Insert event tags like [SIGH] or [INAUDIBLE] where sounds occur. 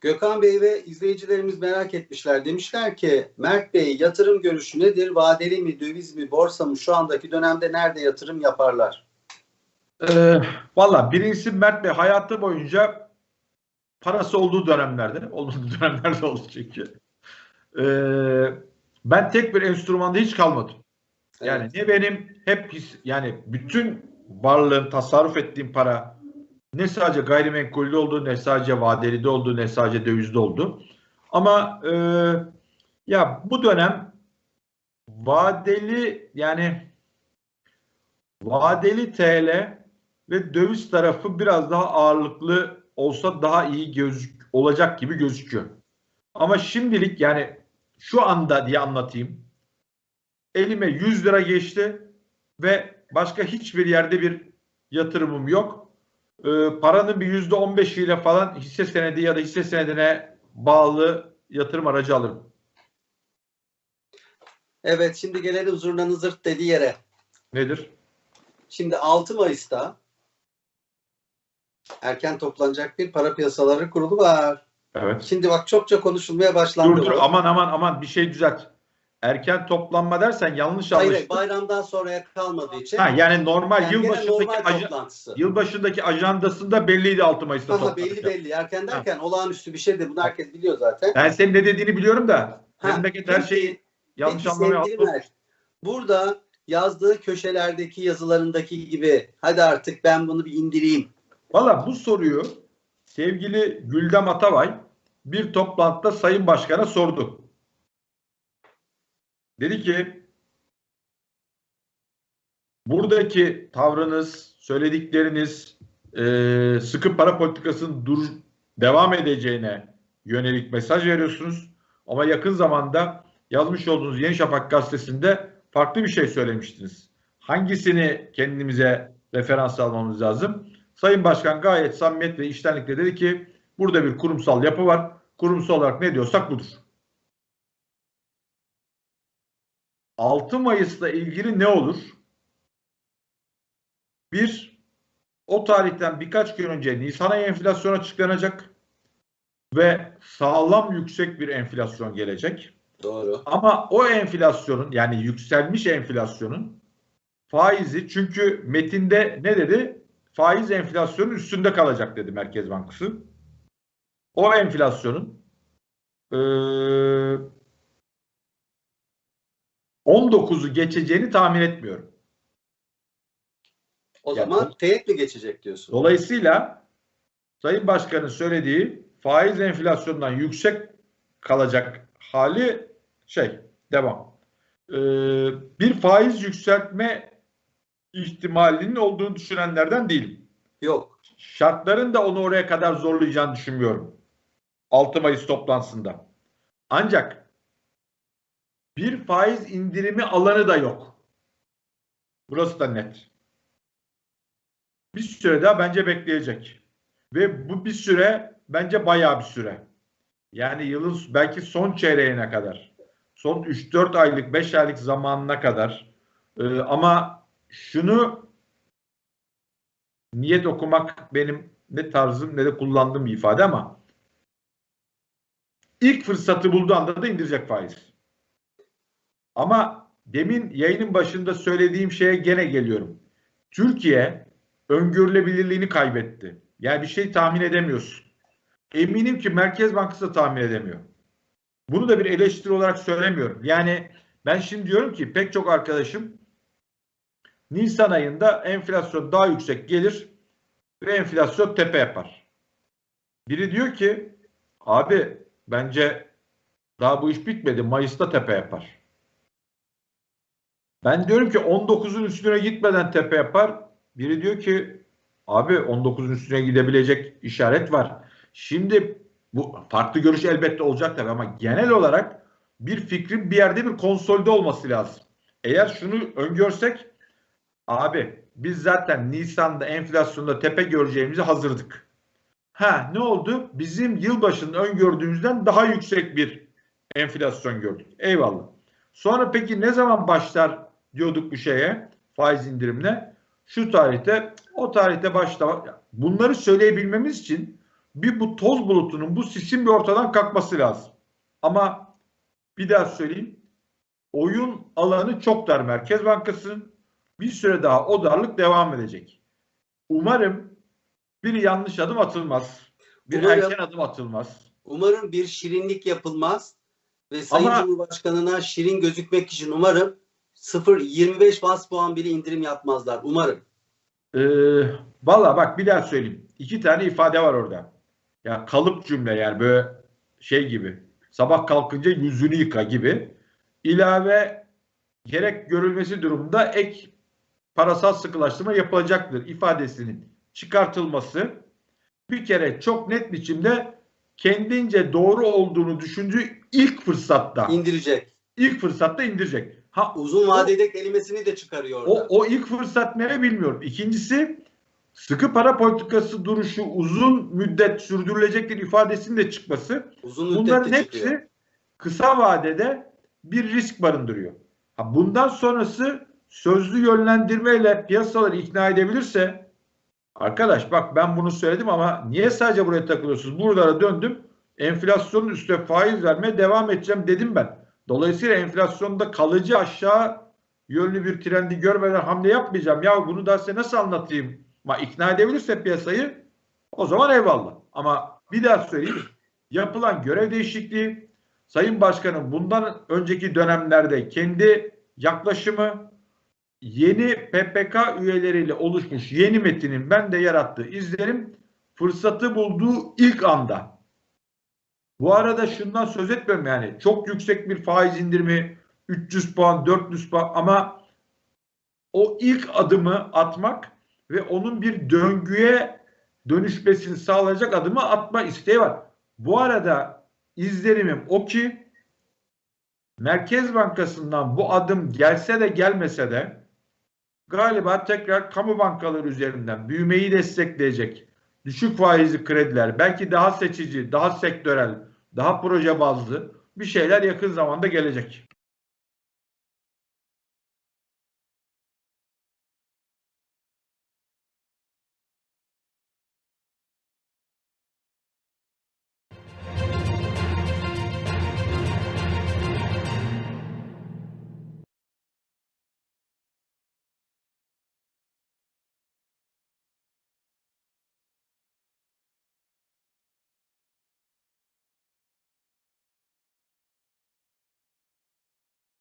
Gökhan Bey ve izleyicilerimiz merak etmişler. Demişler ki Mert Bey yatırım görüşü nedir? Vadeli mi, döviz mi, borsa mı? Şu andaki dönemde nerede yatırım yaparlar? Ee, Valla birincisi Mert Bey hayatı boyunca parası olduğu dönemlerde, olmadığı [LAUGHS] dönemlerde oldu çünkü. Ee, ben tek bir enstrümanda hiç kalmadım. Yani Evet. ne benim hep his, yani bütün varlığım, tasarruf ettiğim para ne sadece gayrimenkulde oldu, ne sadece vadelide oldu, ne sadece dövizde oldu. Ama e, ya bu dönem vadeli yani vadeli TL ve döviz tarafı biraz daha ağırlıklı olsa daha iyi gözük olacak gibi gözüküyor. Ama şimdilik yani şu anda diye anlatayım. Elime 100 lira geçti ve başka hiçbir yerde bir yatırımım yok. Ee, paranın bir yüzde on ile falan hisse senedi ya da hisse senedine bağlı yatırım aracı alırım. Evet şimdi gelelim zurnanın zırt dediği yere. Nedir? Şimdi 6 Mayıs'ta erken toplanacak bir para piyasaları kurulu var. Evet. Şimdi bak çokça konuşulmaya başlandı. Dur dur bu. aman aman aman bir şey düzelt. Erken toplanma dersen yanlış Hayır, anlaşılır. bayramdan sonraya kalmadığı için. Ha, yani normal Yani yılbaşındaki normal aja- toplantısı. yılbaşındaki ajandasında belliydi 6 Mayıs'ta Aha, belli belli. Erken derken olağanüstü bir şeydir. Bunu herkes biliyor zaten. Ben senin ne dediğini biliyorum da Ha, memleket her şeyi yanlış anlamaya burada yazdığı köşelerdeki yazılarındaki gibi hadi artık ben bunu bir indireyim. Valla bu soruyu sevgili Güldem Atavay bir toplantıda Sayın Başkan'a sordu. Dedi ki buradaki tavrınız, söyledikleriniz e, sıkı para politikasının dur devam edeceğine yönelik mesaj veriyorsunuz. Ama yakın zamanda yazmış olduğunuz Yeni Şafak gazetesinde farklı bir şey söylemiştiniz. Hangisini kendimize referans almamız lazım? Sayın Başkan gayet samimiyet ve iştenlikle dedi ki burada bir kurumsal yapı var. Kurumsal olarak ne diyorsak budur. 6 Mayıs'la ilgili ne olur? Bir, o tarihten birkaç gün önce Nisan ayı enflasyon açıklanacak ve sağlam yüksek bir enflasyon gelecek. Doğru. Ama o enflasyonun yani yükselmiş enflasyonun faizi çünkü metinde ne dedi? Faiz enflasyonun üstünde kalacak dedi Merkez Bankası. O enflasyonun eee 19'u geçeceğini tahmin etmiyorum. O Yani zaman teğet mi geçecek diyorsun? Dolayısıyla Sayın Başkan'ın söylediği faiz enflasyondan yüksek kalacak hali şey devam. Ee, bir faiz yükseltme ihtimalinin olduğunu düşünenlerden değilim. Yok. Şartların da onu oraya kadar zorlayacağını düşünmüyorum. 6 Mayıs toplantısında. Ancak bir faiz indirimi alanı da yok. Burası da net. Bir süre daha bence bekleyecek. Ve bu bir süre bence bayağı bir süre. Yani yılın belki son çeyreğine kadar. Son 3-4 aylık, 5 aylık zamanına kadar. Ee, ama şunu niyet okumak benim ne tarzım ne de kullandığım bir ifade ama ilk fırsatı bulduğu anda da indirecek faiz. Ama demin yayının başında söylediğim şeye gene geliyorum. Türkiye öngörülebilirliğini kaybetti. Yani bir şey tahmin edemiyorsun. Eminim ki Merkez Bankası da tahmin edemiyor. Bunu da bir eleştiri olarak söylemiyorum. Yani ben şimdi diyorum ki pek çok arkadaşım Nisan ayında enflasyon daha yüksek gelir ve enflasyon tepe yapar. Biri diyor ki abi bence daha bu iş bitmedi Mayıs'ta tepe yapar. Ben diyorum ki 19'un üstüne gitmeden tepe yapar. Biri diyor ki abi 19'un üstüne gidebilecek işaret var. Şimdi bu farklı görüş elbette olacak tabii ama genel olarak bir fikrin bir yerde bir konsolide olması lazım. Eğer şunu öngörsek abi biz zaten Nisan'da enflasyonda tepe göreceğimizi hazırdık. Ha ne oldu? Bizim yılbaşında öngördüğümüzden daha yüksek bir enflasyon gördük. Eyvallah. Sonra peki ne zaman başlar diyorduk bu şeye faiz indirimine? Şu tarihte o tarihte başla. Bunları söyleyebilmemiz için bir bu toz bulutunun, bu sisin bir ortadan kalkması lazım. Ama bir daha söyleyeyim. Oyun alanı çok dar Merkez Bankası'nın. Bir süre daha o darlık devam edecek. Umarım bir yanlış adım atılmaz. Bir Umarım- erken adım atılmaz. Umarım bir şirinlik yapılmaz ve Sayın Ama- Cumhurbaşkanı'na şirin gözükmek için umarım 0.25 bas puan bile indirim yapmazlar. Umarım. Ee, Valla bak bir daha söyleyeyim. İki tane ifade var orada. Ya kalıp cümle yani böyle şey gibi. Sabah kalkınca yüzünü yıka gibi. İlave gerek görülmesi durumunda ek parasal sıkılaştırma yapılacaktır ifadesinin çıkartılması bir kere çok net biçimde kendince doğru olduğunu düşündüğü ilk fırsatta İndirecek. ilk fırsatta indirecek. Ha Uzun vadede kelimesini de çıkarıyor o, orada. o ilk fırsat ne bilmiyorum. İkincisi sıkı para politikası duruşu uzun müddet sürdürülecektir ifadesinin de çıkması. Uzun Bunların hepsi çıkıyor. kısa vadede bir risk barındırıyor. Ha, bundan sonrası sözlü yönlendirmeyle piyasaları ikna edebilirse arkadaş bak ben bunu söyledim ama niye sadece buraya takılıyorsunuz? Buralara döndüm. Enflasyonun üstüne faiz vermeye devam edeceğim dedim ben. Dolayısıyla enflasyonda kalıcı aşağı yönlü bir trendi görmeden hamle yapmayacağım. Ya bunu da size nasıl anlatayım? Ma ikna edebilirse piyasayı o zaman eyvallah. Ama bir daha söyleyeyim. Yapılan görev değişikliği Sayın Başkanım bundan önceki dönemlerde kendi yaklaşımı yeni PPK üyeleriyle oluşmuş yeni metinin ben de yarattığı izlerim fırsatı bulduğu ilk anda. Bu arada şundan söz etmiyorum yani çok yüksek bir faiz indirimi 300 puan 400 puan ama o ilk adımı atmak ve onun bir döngüye dönüşmesini sağlayacak adımı atma isteği var. Bu arada izlenimim o ki Merkez Bankası'ndan bu adım gelse de gelmese de galiba tekrar kamu bankaları üzerinden büyümeyi destekleyecek düşük faizli krediler belki daha seçici, daha sektörel, daha proje bazlı bir şeyler yakın zamanda gelecek.